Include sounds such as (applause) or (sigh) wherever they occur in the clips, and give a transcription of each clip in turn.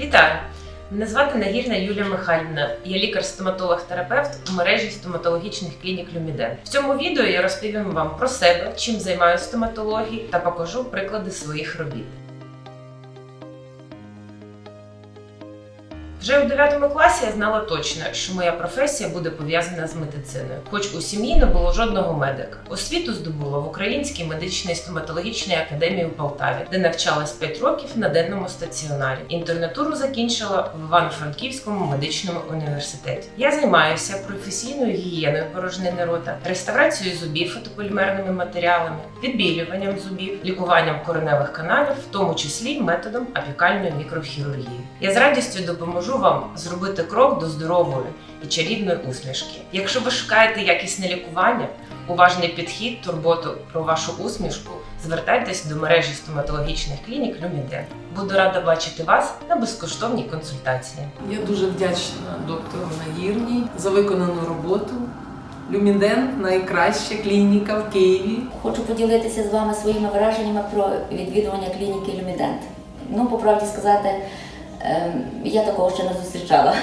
Вітаю! Мене звати Нагірна Юлія Михайлівна. Я лікар-стоматолог-терапевт у мережі стоматологічних клінік Люміден. В цьому відео я розповім вам про себе, чим займаюся стоматологією та покажу приклади своїх робіт. Вже у 9 класі я знала точно, що моя професія буде пов'язана з медициною, хоч у сім'ї не було жодного медика. Освіту здобула в Українській медичній стоматологічній академії у Полтаві, де навчалась 5 років на денному стаціонарі. Інтернатуру закінчила в Івано-Франківському медичному університеті. Я займаюся професійною гігієною порожнини рота, реставрацією зубів фотополімерними матеріалами, відбілюванням зубів, лікуванням кореневих каналів, в тому числі методом апікальної мікрохірургії. Я з радістю допоможу вам зробити крок до здорової і чарівної усмішки. Якщо ви шукаєте якісне лікування, уважний підхід, турботу про вашу усмішку, звертайтесь до мережі стоматологічних клінік Люміден. Буду рада бачити вас на безкоштовній консультації. Я дуже вдячна доктору Нагірній за виконану роботу. Люміден найкраща клініка в Києві. Хочу поділитися з вами своїми враженнями про відвідування клініки Люмідент. Ну, по правді сказати, я такого ще не зустрічала.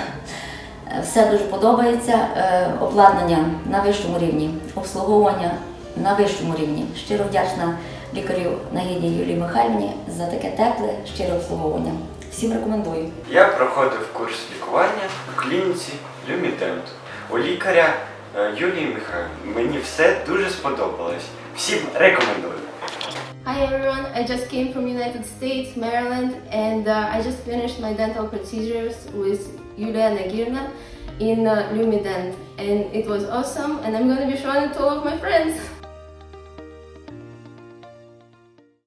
Все дуже подобається. Е, Обладнання на вищому рівні, обслуговування на вищому рівні. Щиро вдячна лікарю Нагідній Юлії Михайлівні за таке тепле, щире обслуговування. Всім рекомендую. Я проходив курс лікування у клініці Люмідент у лікаря е, Юлії Михайлівни. Мені все дуже сподобалось. Всім рекомендую. Hi everyone, I just came from United States, Maryland, and uh, I just finished my dental procedures with Yulia Nagirna in uh, Lumident, and it was awesome, and I'm gonna be showing it to all of my friends. (laughs)